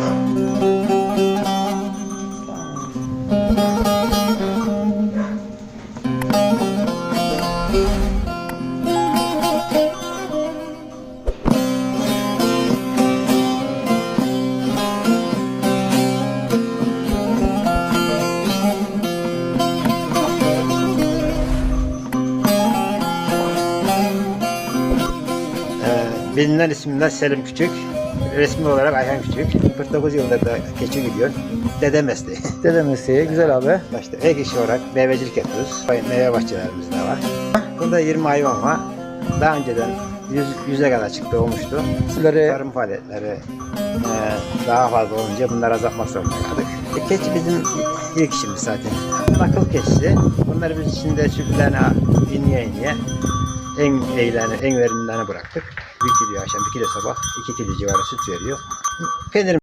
Bye. Bilinen isimler Selim Küçük. Resmi olarak Ayhan Küçük. 49 yıldır da keçi gidiyor. Dede mesleği. Dede mesleği güzel abi. İşte ek iş olarak meyvecilik yapıyoruz. Meyve bahçelerimiz de var. Bunda 20 hayvan var. Daha önceden 100, 100'e kadar çıktı olmuştu. Sizleri Tarım faaliyetleri e, daha fazla olunca bunları azaltmak zorunda kaldık. E, keçi bizim ilk işimiz zaten. Nakıl keçisi. Bunları biz içinde sütlerini inye inye en eğlerini, en verimlilerini bıraktık. 1 kilo akşam, 1 kilo sabah, 2 kilo civarı süt veriyor. Peynir